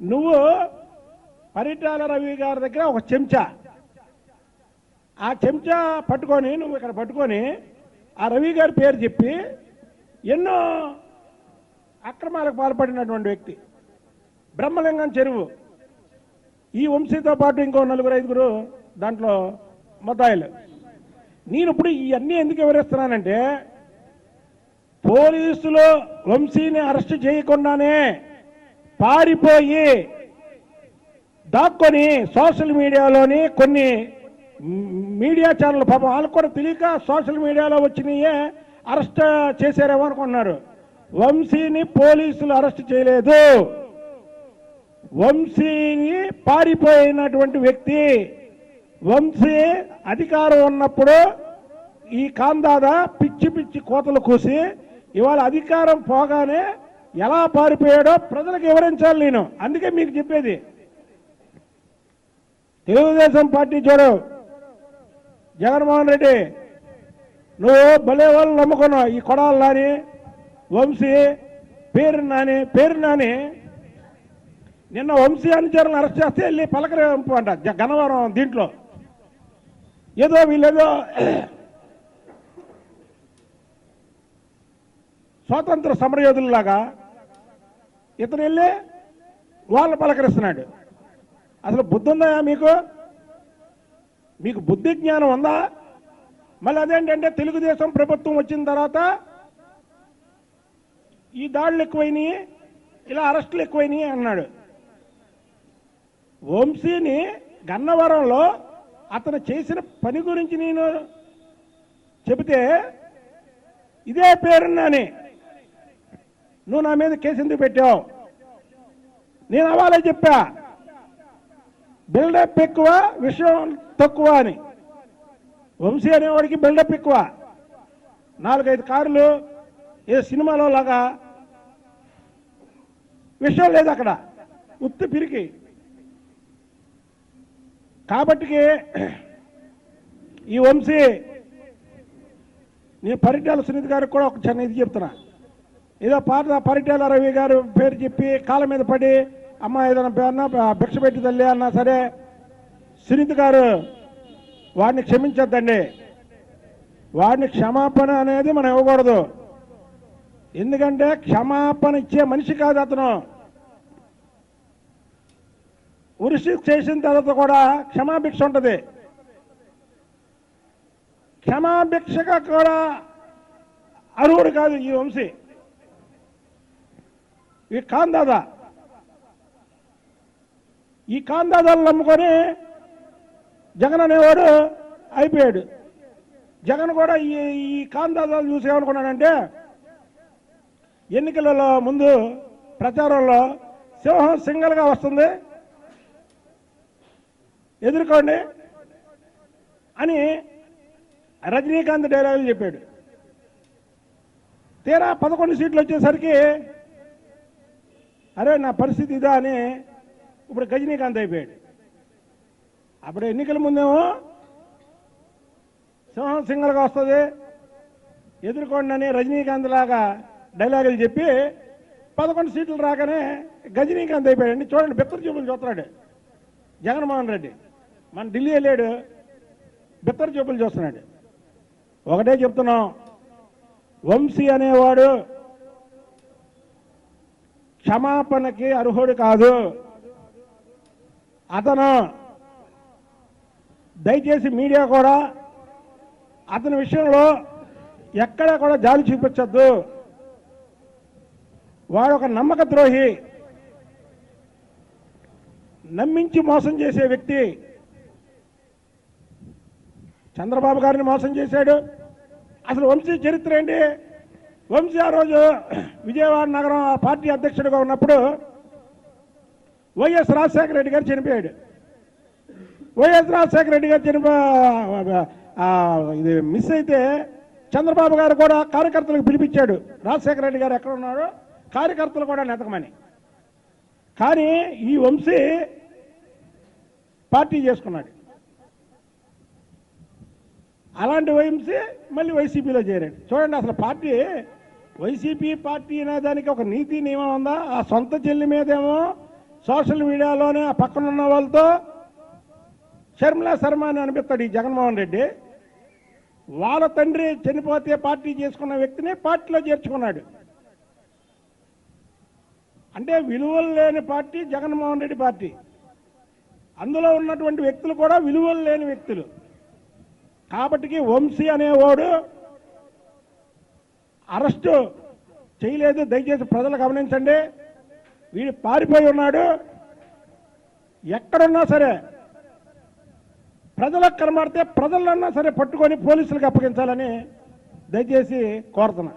నువ్వు పరిటాల రవి గారి దగ్గర ఒక చెంచా. ఆ చెంచా పట్టుకొని నువ్వు ఇక్కడ పట్టుకొని ఆ రవి గారి పేరు చెప్పి ఎన్నో అక్రమాలకు పాల్పడినటువంటి వ్యక్తి. బ్రహ్మలింగం చెరువు. ఈ వంశీతో పాటు ఇంకో నలుగురు ఐదుగురు దాంట్లో మొత్తాయిలు నేను ఇప్పుడు ఇవన్నీ ఎందుకు వివరిస్తున్నానంటే పోలీసులు వంశీని అరెస్ట్ చేయకుండానే పారిపోయి దాక్కొని సోషల్ మీడియాలోని కొన్ని మీడియా ఛానల్ పాపం వాళ్ళకు కూడా తెలియక సోషల్ మీడియాలో వచ్చినాయే అరెస్ట్ చేశారేమో అనుకుంటున్నారు. వంశీని పోలీసులు అరెస్ట్ చేయలేదు. వంశీని పారిపోయినటువంటి వ్యక్తి వంశీ అధికారం ఉన్నప్పుడు ఈ కాందాద పిచ్చి పిచ్చి కోతలు కూసి ఇవాళ అధికారం పోగానే ఎలా పారిపోయాడో ప్రజలకు వివరించాలి నేను. అందుకే మీకు చెప్పేది. తెలుగుదేశం పార్టీ చూడు. జగన్మోహన్ రెడ్డి నువ్వు భలే వాళ్ళు నమ్ముకున్నావు. ఈ కొడాలు నాని వంశీ పేరు నాని పేరు నాని. నిన్న వంశీ అనుచరులను అరెస్ట్ చేస్తే వెళ్ళి పలకరింపు అంట గన్నవరం దీంట్లో. ఏదో వీళ్ళేదో స్వాతంత్ర సమరయోధుల్లాగా ఇతను వెళ్ళి వాళ్ళు పలకరిస్తున్నాడు. అసలు బుద్ధి ఉందా మీకు? మీకు బుద్ధి జ్ఞానం ఉందా? మళ్ళీ అదేంటంటే తెలుగుదేశం ప్రభుత్వం వచ్చిన తర్వాత ఈ దాడులు ఎక్కువైనాయి ఇలా అరెస్టులు ఎక్కువైనాయి అన్నాడు. వంశీని గన్నవరంలో అతను చేసిన పని గురించి నేను చెబితే ఇదే పేరున్నానే. నువ్వు నా మీద కేసు ఎందుకు పెట్టావు? నేను అవాలే చెప్పా. బిల్డప్ ఎక్కువ విషయం తక్కువ అని. వంశీ అనేవాడికి బిల్డప్ ఎక్కువ. నాలుగైదు కార్లు ఏ సినిమాలో లాగా విషయం లేదు అక్కడ. ఉత్తి పిరికి. కాబట్టి ఈ వంశీ నీ పరిటాల సునీత్ గారికి కూడా ఒక చిన్న ఇది చెప్తున్నా. ఏదో పాట పరిటాల రవి గారు పేరు చెప్పి కాళ్ళ మీద పడి అమ్మ ఏదైనా పేరున భిక్ష పెట్టి తల్లి అన్నా సరే సునీత గారు వాడిని క్షమించద్దండి. వాడిని క్షమాపణ అనేది మనం ఇవ్వకూడదు. ఎందుకంటే క్షమాపణ ఇచ్చే మనిషి కాదు అతను. ఉరిసి చేసిన తర్వాత కూడా క్షమాభిక్ష ఉంటుంది. క్షమాభిక్షగా కూడా అర్హుడు కాదు ఈ వంశీ. ఈ కాందాద ఈ కాందాదాలు నమ్ముకొని జగన్ అనేవాడు అయిపోయాడు. జగన్ కూడా ఈ ఈ కాందాదాలు చూసి ఏమనుకున్నాడంటే ఎన్నికలలో ముందు ప్రచారంలో సింహం సింగల్గా వస్తుంది. ఎదుర్కోండి అని రజనీకాంత్ డైలాగులు చెప్పాడు. తీరా పదకొండు సీట్లు వచ్చేసరికి అరే నా పరిస్థితి ఇదా అని ఇప్పుడు గజనీకాంత్ అయిపోయాడు. అప్పుడు ఎన్నికల ముందేమో సింహం సింగల్గా వస్తుంది ఎదుర్కోండి అని రజనీకాంత్ లాగా డైలాగులు చెప్పి పదకొండు సీట్లు రాగానే గజనీకాంత్ అయిపోయాడు చూడండి బెత్తరు చూపులు చూస్తున్నాడు జగన్మోహన్ రెడ్డి. మన ఢిల్లీ వెళ్ళాడు బిత్తర చూపులు చూస్తున్నాడు. ఒకటే చెప్తున్నాం వంశీ అనేవాడు క్షమాపణకి అర్హుడు కాదు. అతను దయచేసి మీడియా కూడా అతని విషయంలో ఎక్కడా కూడా జాలి చూపించద్దు. వాడు ఒక నమ్మక ద్రోహి నమ్మించి మోసం చేసే వ్యక్తి. చంద్రబాబు గారిని మోసం చేశాడు. అసలు వంశీ చరిత్ర ఏంటి? వంశీ ఆ రోజు విజయవాడ నగరం ఆ పార్టీ అధ్యక్షుడిగా ఉన్నప్పుడు వైఎస్ రాజశేఖర రెడ్డి గారు చనిపోయాడు. వైఎస్ రాజశేఖర రెడ్డి గారు చనిపో ఇది మిస్ అయితే చంద్రబాబు గారు కూడా కార్యకర్తలకు పిలిపించాడు. రాజశేఖర రెడ్డి గారు ఎక్కడ ఉన్నాడో? కార్యకర్తలు కూడా నెతకమని. కానీ ఈ వంశీ పార్టీ చేసుకున్నాడు. అలాంటి వంశీ మళ్ళీ వైసీపీలో చేరాడు. చూడండి అసలు పార్టీ వైసీపీ పార్టీ అనే దానికి ఒక నీతి నియమం ఉందా? ఆ సొంత చెల్లి మీదేమో సోషల్ మీడియాలోనే ఆ పక్కన ఉన్న వాళ్ళతో షర్మిలా శర్మ అని అనిపిస్తాడు ఈ జగన్మోహన్ రెడ్డి. వాళ్ళ తండ్రి చనిపోతే పార్టీ చేసుకున్న వ్యక్తిని పార్టీలో చేర్చుకున్నాడు. అంటే విలువలు లేని పార్టీ జగన్మోహన్ రెడ్డి పార్టీ. అందులో ఉన్నటువంటి వ్యక్తులు కూడా విలువలు లేని వ్యక్తులు. కాబట్టికి వంశీ అనేవాడు అరెస్టు చేయలేదు. దయచేసి ప్రజలు గమనించండి. వీడు పారిపోయి ఉన్నాడు. ఎక్కడున్నా సరే ప్రజలకు కనబడితే ప్రజలన్నా సరే పట్టుకొని పోలీసులకు అప్పగించాలని దయచేసి కోరుతున్నా